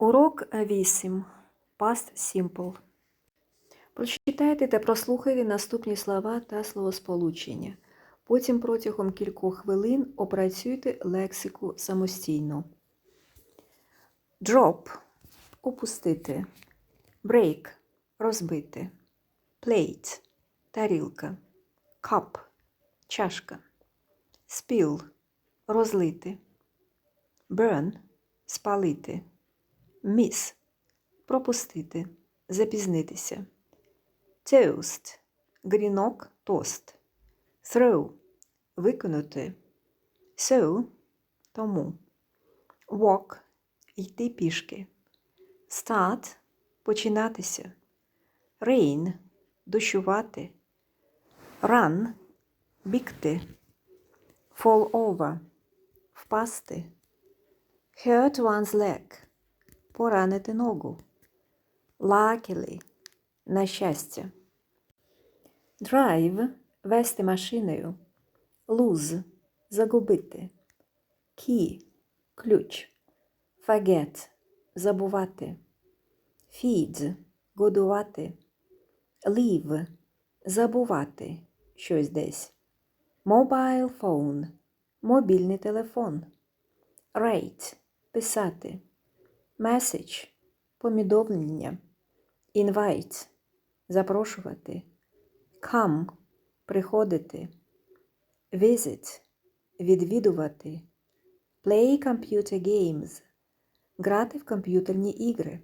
Урок 8. Past Simple. Прочитайте та прослухайте наступні слова та словосполучення. Потім протягом кількох хвилин опрацюйте лексику самостійно. Drop – опустити. Break – розбити. Plate – тарілка. Cup – чашка. Spill – розлити. Burn – спалити. Miss – пропустити, запізнитися. Toast – грінок, тост. Throw – виконати. So – тому. Walk – йти пішки. Start – починатися. Rain – дощувати. Run – бігти. Fall over – впасти. Hurt one's leg – поранити ногу. Luckily – на щастя. Drive – вести машиною. Lose – загубити. Key – ключ. Forget – забувати. Feed – годувати. Leave – забувати щось десь. Mobile phone – мобільний телефон. Rate – писати. Message – повідомлення. Invite – запрошувати. Come – приходити. Visit – відвідувати. Play computer games – грати в комп'ютерні ігри.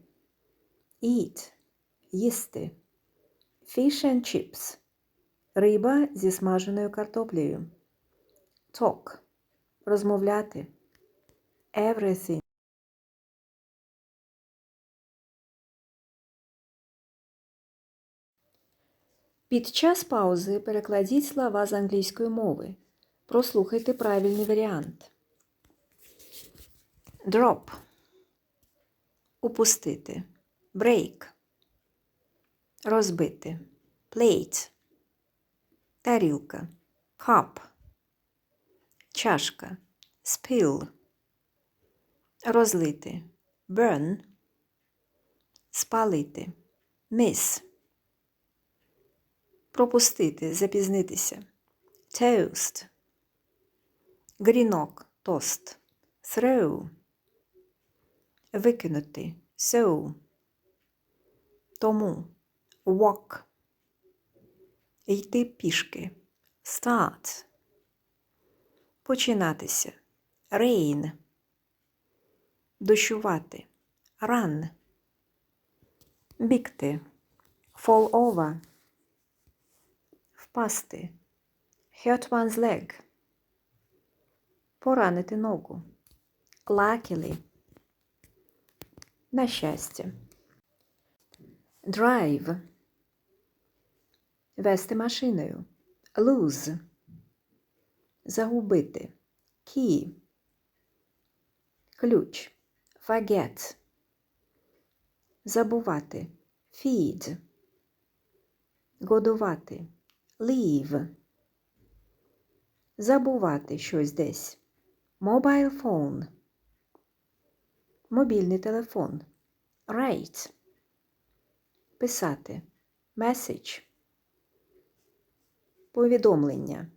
Eat – їсти. Fish and chips – риба зі смаженою картоплею. Talk – розмовляти. Everything Під час паузи перекладіть слова з англійської мови. Прослухайте правильний варіант. Drop. Упустити. Break. Розбити. Plate. Тарілка. Cup. Чашка. Spill. Розлити. Burn. Спалити. Miss. Пропустити, запізнитися. Toast. Грінок, тост. Throw. Викинути. So. Тому. Walk. Йти пішки. Start. Починатися. Rain. Дощувати. Run. Бігти. Fall over. Впасти. Hurt one's leg. Поранити ногу. Luckily. На щастя. Drive. Вести машиною. Lose. Загубити. Key. Ключ. Forget. Забувати. Feed. Годувати. Leave. Забувати щось десь. Mobile phone. Мобільний телефон. Write. Писати. Message. Повідомлення.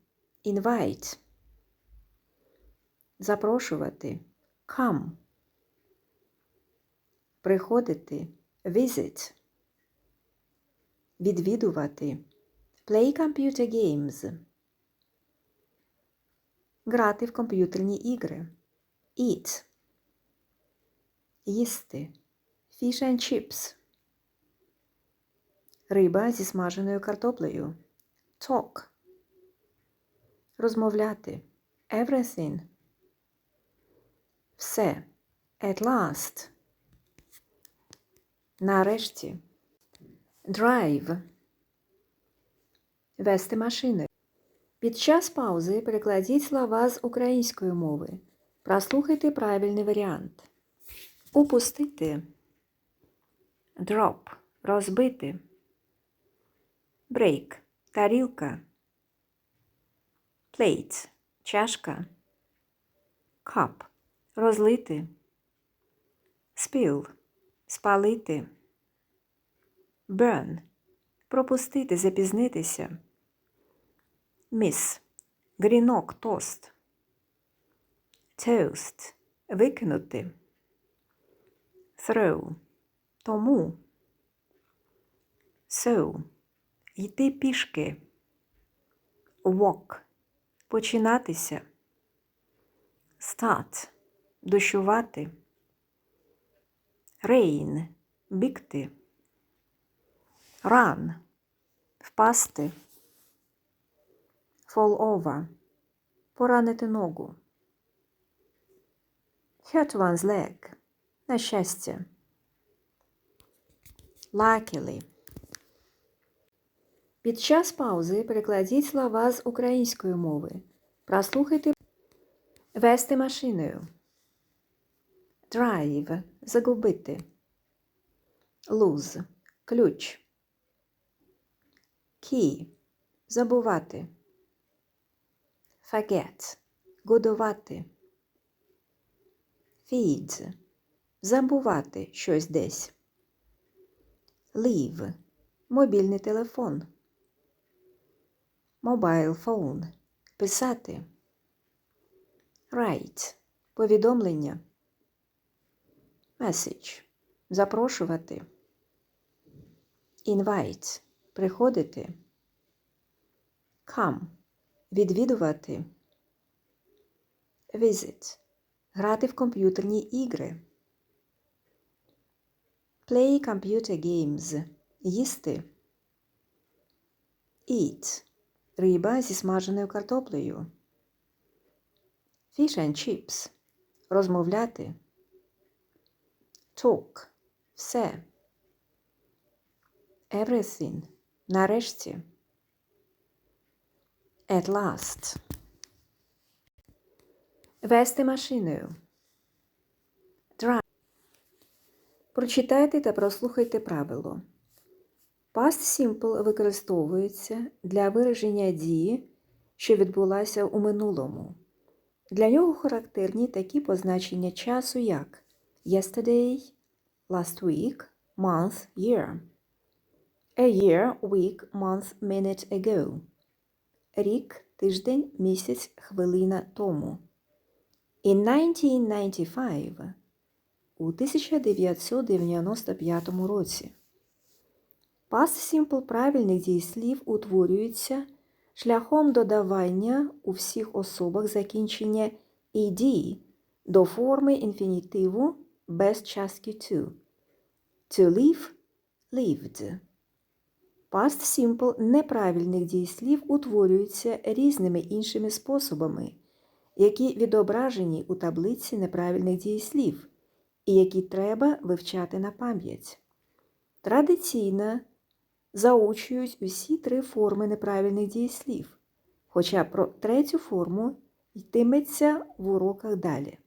Invite. Запрошувати. Come. Приходити. Visit. Відвідувати. Play computer games. Грати в комп'ютерні ігри. Eat. Їсти. Fish and chips. Риба зі смаженою картоплею. Talk. Розмовляти. Everything. Все. At last. Нарешті. Drive. Вести машини. Під час паузи перекладіть слова з української мови. Прослухайте правильний варіант. Упустити. Drop. Розбити. Break. Тарілка. Plate. Чашка. Cup. Розлити. Spill. спалити. Burn пропустити, запізнитися. Miss грінок, тост. Toast викинути. Throw тому. So йти пішки. Walk починатися. Start дощувати. Rain бігти. Run впасти. Fall over поранити ногу. Hurt one's leg на щастя. Luckily під час паузи перекладіть слова з української мови. Прослухайте вести машиною. Drive – загубити. Lose – ключ. Key – забувати. Forget – годувати. Feed – забувати щось десь. Leave – мобільний телефон. Mobile phone – писати. Write – повідомлення. Message – запрошувати. Invite – приходити. Come – відвідувати. Visit – грати в комп'ютерні ігри. Play computer games – їсти. Eat – риба зі смаженою картоплею. Fish and chips – розмовляти. Talk – все. Everything – нарешті. At last. Вести машиною. Drive. Прочитайте та прослухайте правило. Past Simple використовується для вираження дії, що відбулася у минулому. Для нього характерні такі позначення часу, як yesterday, last week, month, year. A year, week, month, minute ago. Рік, тиждень, місяць, хвилина тому. In 1995 у 1995 році. Past Simple правильних дієслів утворюється шляхом додавання у всіх особах закінчення «ed» до форми інфінітиву без частки «to». To live – lived. Past Simple неправильних дієслів утворюються різними іншими способами, які відображені у таблиці неправильних дієслів і які треба вивчати на пам'ять. Традиційно заучують усі три форми неправильних дієслів, хоча про третю форму йтиметься в уроках далі.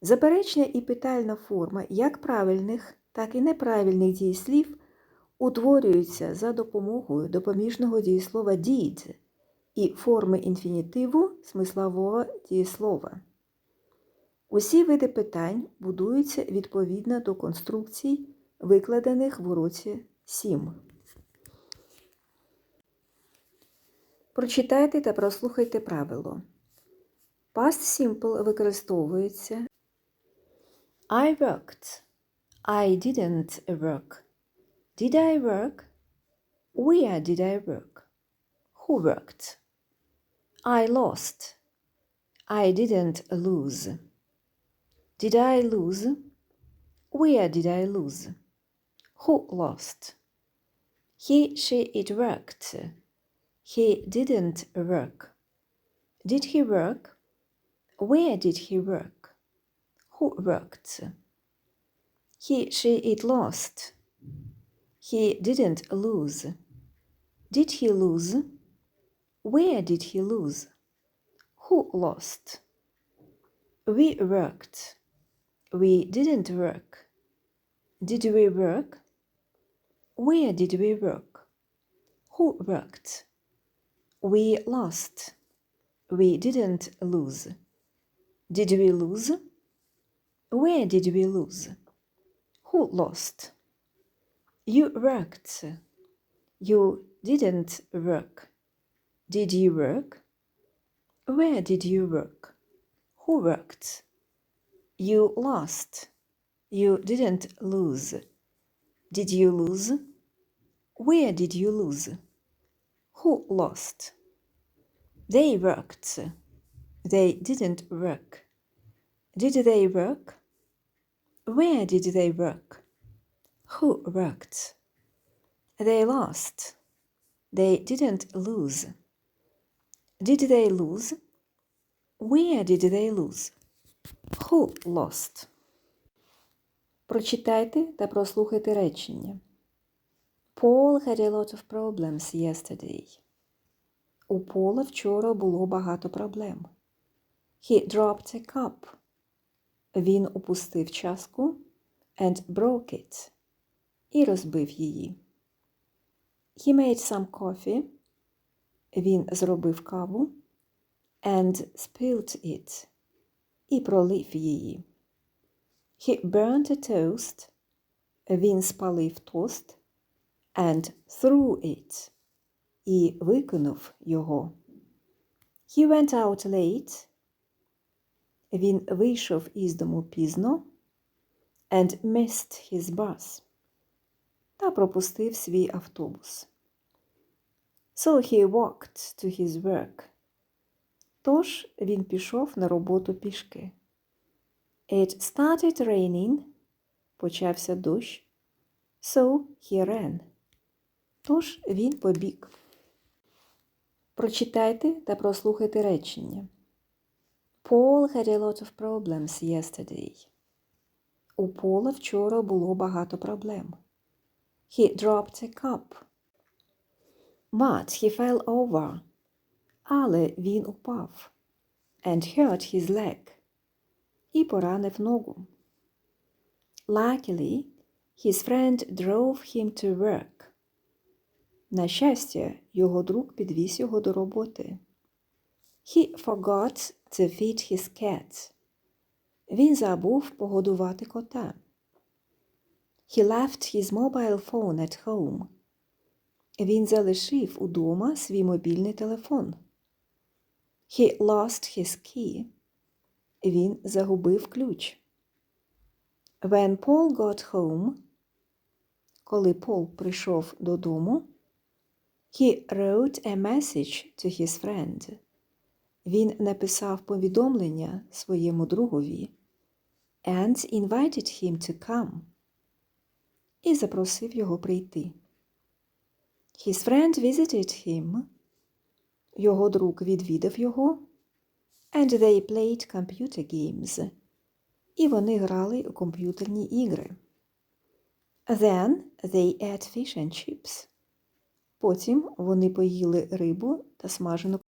Заперечна і питальна форма як правильних, так і неправильних дієслів утворюються за допомогою допоміжного дієслова did і форми інфінітиву смислового дієслова. Усі види питань будуються відповідно до конструкцій, викладених в уроці 7. Прочитайте та прослухайте правило. Past Simple використовується I worked. I didn't work. Did I work? Where did I work? Who worked? I lost. I didn't lose. Did I lose? Where did I lose? Who lost? He, she, it worked. He didn't work. Did he work? Where did he work? Who worked? He, she, it lost. He didn't lose. Did he lose? Where did he lose? Who lost? We worked. We didn't work. Did we work? Where did we work? Who worked? We lost. We didn't lose. Did we lose? Where did we lose? Who lost? You worked. You didn't work. Did you work? Where did you work? Who worked? You lost. You didn't lose. Did you lose? Where did you lose? Who lost? They worked. They didn't work. Did they work? Where did they work? Who worked? They lost. They didn't lose. Did they lose? Where did they lose? Who lost? Прочитайте та прослухайте речення. Paul had a lot of problems yesterday. У Пола вчора було багато проблем. He dropped a cup. Він упустив чашку and broke it. І розбив її. He made some coffee. Він зробив каву and spilled it. І пролив її. He burnt a toast. Він спалив тост and threw it. І викинув його. He went out late. Він вийшов із дому пізно and missed his bus. Та пропустив свій автобус. So he walked to his work. Тож він пішов на роботу пішки. It started raining. Почався дощ. So he ran. Тож він побіг. Прочитайте та прослухайте речення. Paul had a lot of problems yesterday. У Пола вчора було багато проблем. He dropped a cup. But he fell over. Але він упав. And hurt his leg. І поранив ногу. Luckily, his friend drove him to work. На щастя, його друг підвіз його до роботи. He forgot to feed his cat. Він забув погодувати кота. He left his mobile phone at home. Він залишив удома свій мобільний телефон. He lost his key. Він загубив ключ. When Paul got home, коли Пол прийшов додому, he wrote a message to his friend. Він написав повідомлення своєму другові and invited him to come. І запросив його прийти. His friend visited him. Його друг відвідав його. And they played computer games. І вони грали у комп'ютерні ігри. Then they ate fish and chips. Потім вони поїли рибу та смажену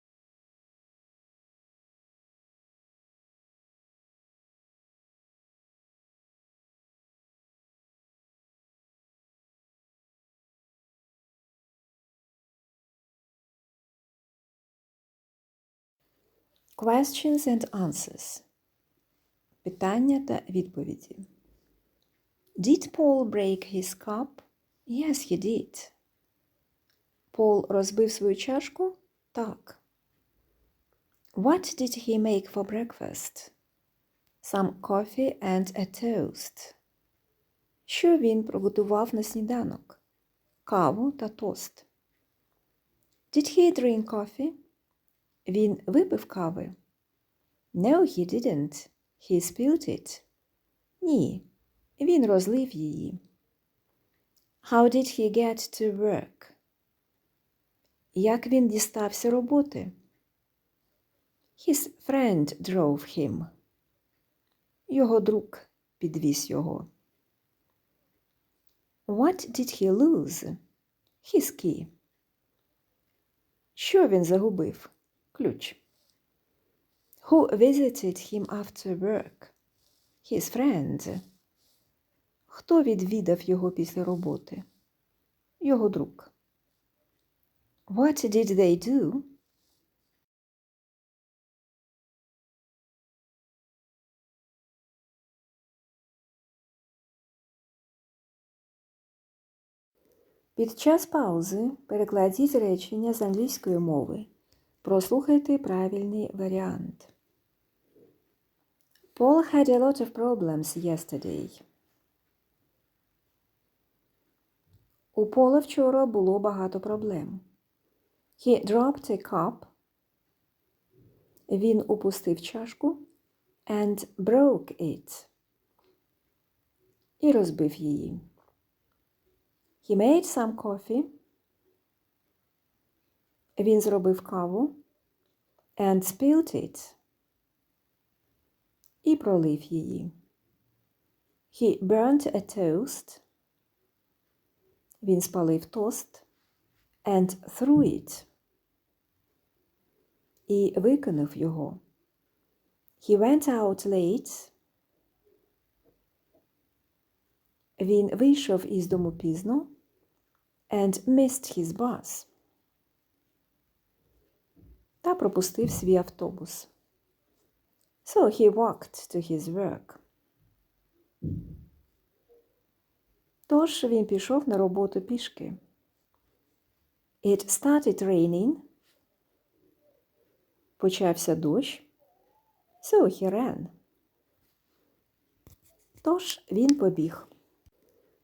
Questions and answers. Питання та відповіді. Did Paul break his cup? Yes, he did. Пол розбив свою чашку? Так. What did he make for breakfast? Some coffee and a toast. Що він приготував на сніданок? Каву та тост. Did he drink coffee? Він випив кави? No, he didn't. He spilled it. Ні, він розлив її. How did he get to work? Як він дістався роботи? His friend drove him. Його друг підвіз його. What did he lose? His key. Що він загубив? Ключ. Who visited him after work? His friend. Хто відвідав його після роботи? Його друг. What did they do? Під час паузи перекладіть речення з англійської мови. Прослухайте правильний варіант. Paul had a lot of problems yesterday. У Пола вчора було багато проблем. He dropped a cup. Він упустив чашку and broke it. І розбив її. He made some coffee. Він зробив каву and spilled it. І пролив її. He burnt a toast. Він спалив тост and threw it. І викинув його. He went out late. Він вийшов із дому пізно and missed his bus. Та пропустив свій автобус. So he walked to his work. Тож він пішов на роботу пішки. It started raining. Почався дощ. So he ran. Тож він побіг.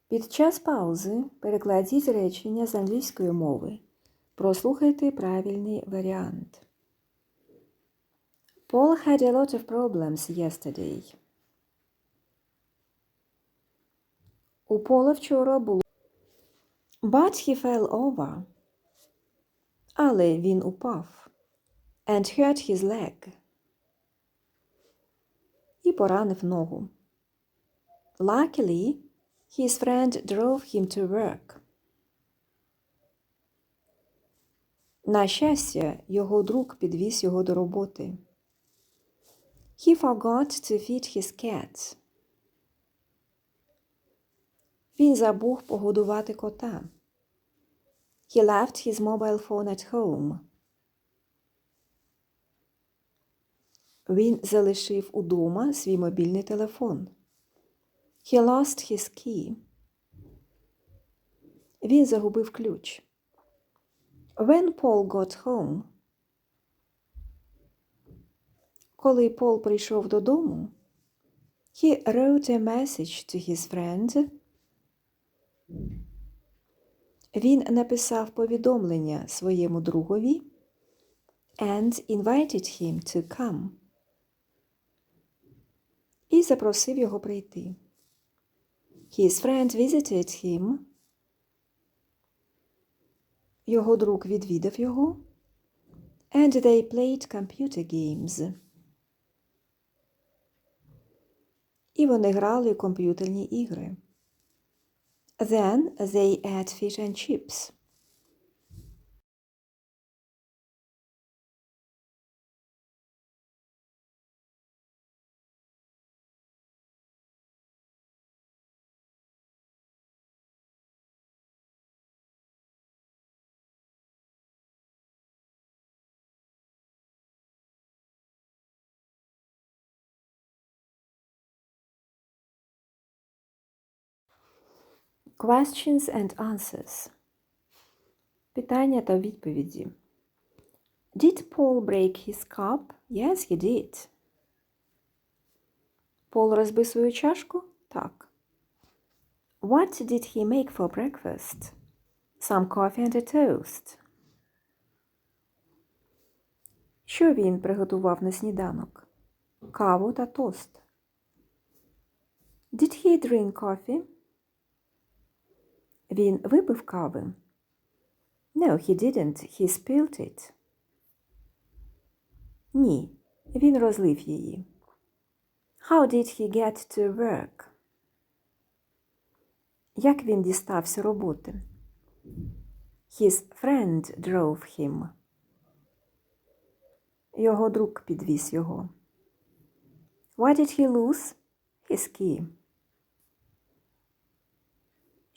Під час паузи перекладіть речення з англійської мови. Прослухайте правильний варіант. Paul had a lot of problems yesterday. У Пола вчора було. But he fell over. Але він упав. And hurt his leg. І поранив ногу. Luckily, his friend drove him to work. На щастя, його друг підвіз його до роботи. He forgot to feed his cat. Він забув погодувати кота. He left his mobile phone at home. Він залишив удома свій мобільний телефон. He lost his key. Він загубив ключ. When Paul got home. Коли Пол прийшов додому, he wrote a message to his friend. Він написав повідомлення своєму другові and invited him to come. І запросив його прийти. His friend visited him. Його друг відвідав його. And they played computer games. І вони грали у комп'ютерні ігри. Then they ate fish and chips. Questions and answers. Питання та відповіді. Did Paul break his cup? Yes, he did. Пол розбив свою чашку? Так. What did he make for breakfast? Some coffee and a toast. Що він приготував на сніданок? Каву та тост. Did he drink coffee? Він випив кави? No, he didn't. He spilled it. Ні, він розлив її. How did he get to work? Як він дістався роботи? His friend drove him. Його друг підвіз його. Why did he lose? His key.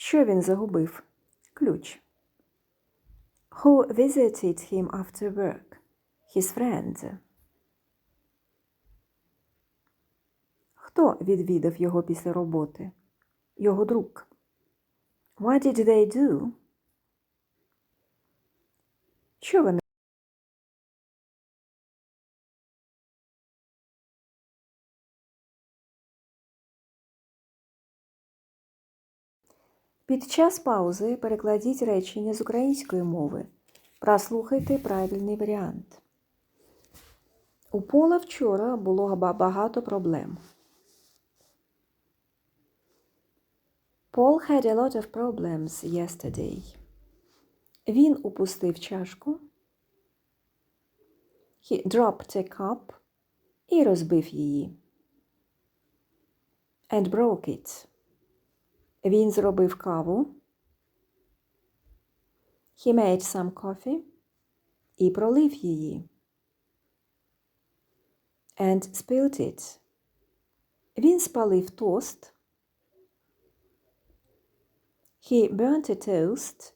Що він загубив? Ключ. Who visited him after work? His friend. Хто відвідав його після роботи? Його друг. What did they do? Що вони Під час паузи перекладіть речення з української мови. Прослухайте правильний варіант. У Пола вчора було багато проблем. Paul had a lot of problems yesterday. Він упустив чашку. He dropped a cup і розбив її. And broke it. Він зробив каву. He made some coffee і пролив її. And spilled it. Він спалив тост. He burnt a toast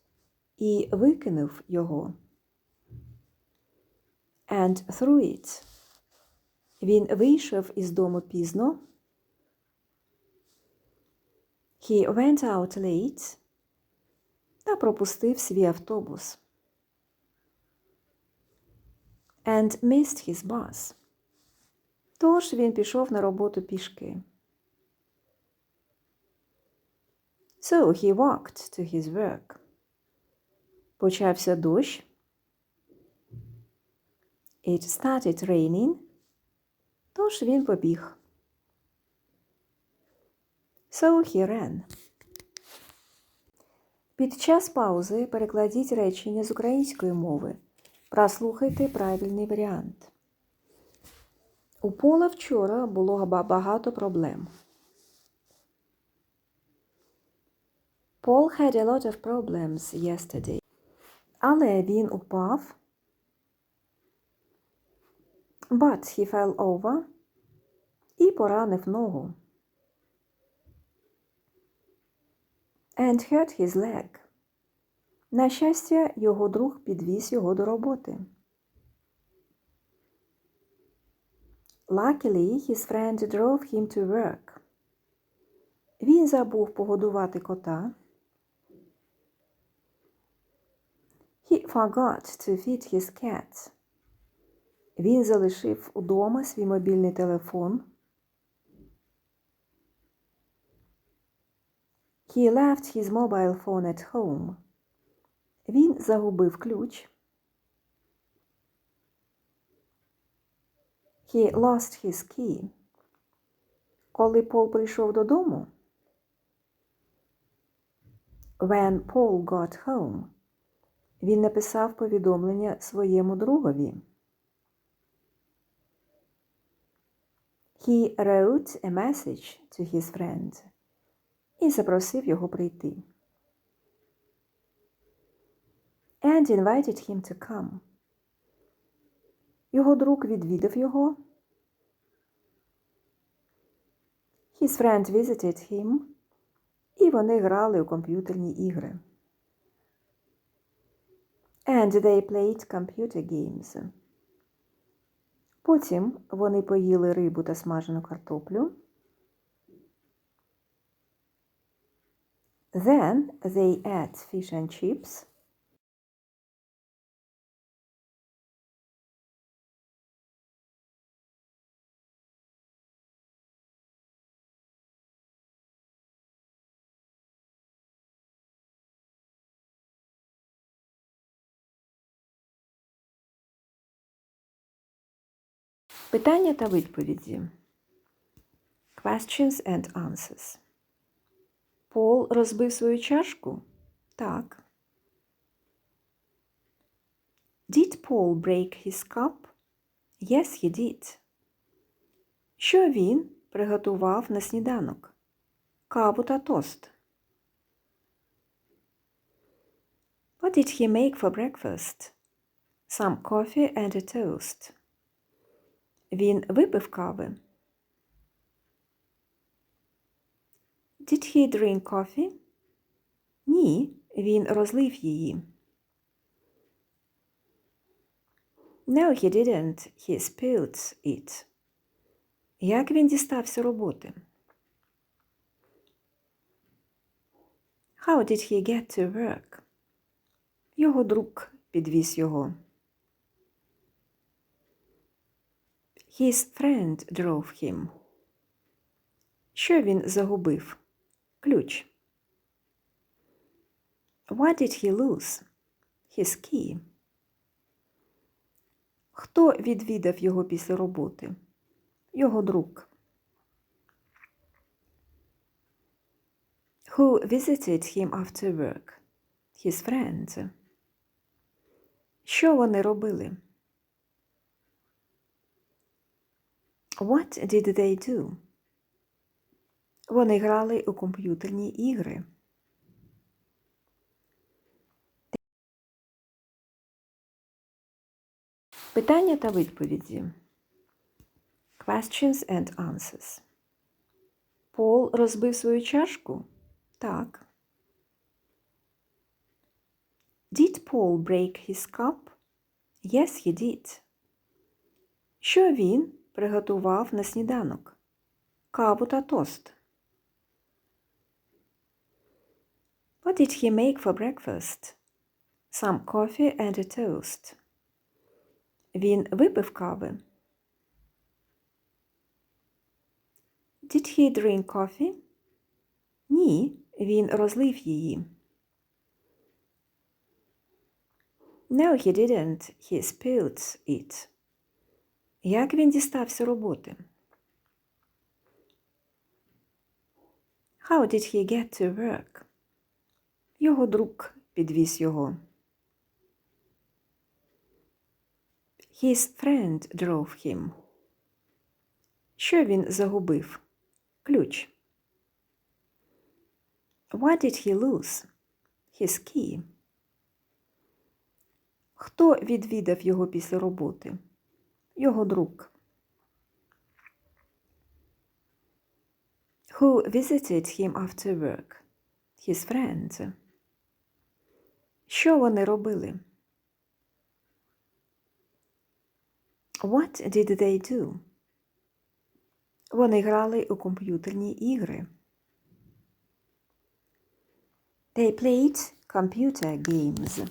і викинув його. And threw it. Він вийшов із дому пізно. He went out late та пропустив свій автобус. And missed his bus. Тож він пішов на роботу пішки. So he walked to his work. Почався дощ. It started raining. Тож він побіг. So he ran. Під час паузи перекладіть речення з української мови. Прослухайте правильний варіант. У Пола вчора було багато проблем. Paul had a lot of problems yesterday. Але він упав. But he fell over і поранив ногу. And hurt his leg. На щастя, його друг підвіз його до роботи. Luckily, his friend drove him to work. Він забув погодувати кота. He forgot to feed his cat. Він залишив удома свій мобільний телефон. He left his mobile phone at home. Він загубив ключ. He lost his key. Коли Пол прийшов додому. When Paul got home. Він написав повідомлення своєму другові. He wrote a message to his friend і запросив його прийти. And invited him to come. Його друг відвідав його. His friend visited him. І вони грали у комп'ютерні ігри. And they played computer games. Потім вони поїли рибу та смажену картоплю. Then they ate fish and chips. Питання та відповіді. Questions and answers. Пол розбив свою чашку? Так. Did Paul break his cup? Yes, he did. Що він приготував на сніданок? Каву та тост. What did he make for breakfast? Some coffee and a toast. Він випив кави. Did he drink coffee? Ні, він розлив її. No, he didn't. He spilled it. Як він дістався роботи? How did he get to work? Його друг підвіз його. His friend drove him. Що він загубив? Ключ. What did he lose? His key. Хто відвідав його після роботи? Його друг. Who visited him after work? His friend. Що вони робили? What did they do? Вони грали у комп'ютерні ігри. Питання та відповіді. Questions and answers. Пол розбив свою чашку? Так. Did Paul break his cup? Yes, he did. Що він приготував на сніданок? Каву та тост. What did he make for breakfast? Some coffee and a toast. Він випив кави. Did he drink coffee? Ні, він розлив її. No, he didn't. He spilled it. Як він дістався роботи? How did he get to work? Його друг підвіз його. His friend drove him. Що він загубив? Ключ. What did he lose? His key. Хто відвідав його після роботи? Його друг. Who visited him after work? His friend. Що вони робили? What did they do? Вони грали у комп'ютерні ігри. They played computer games.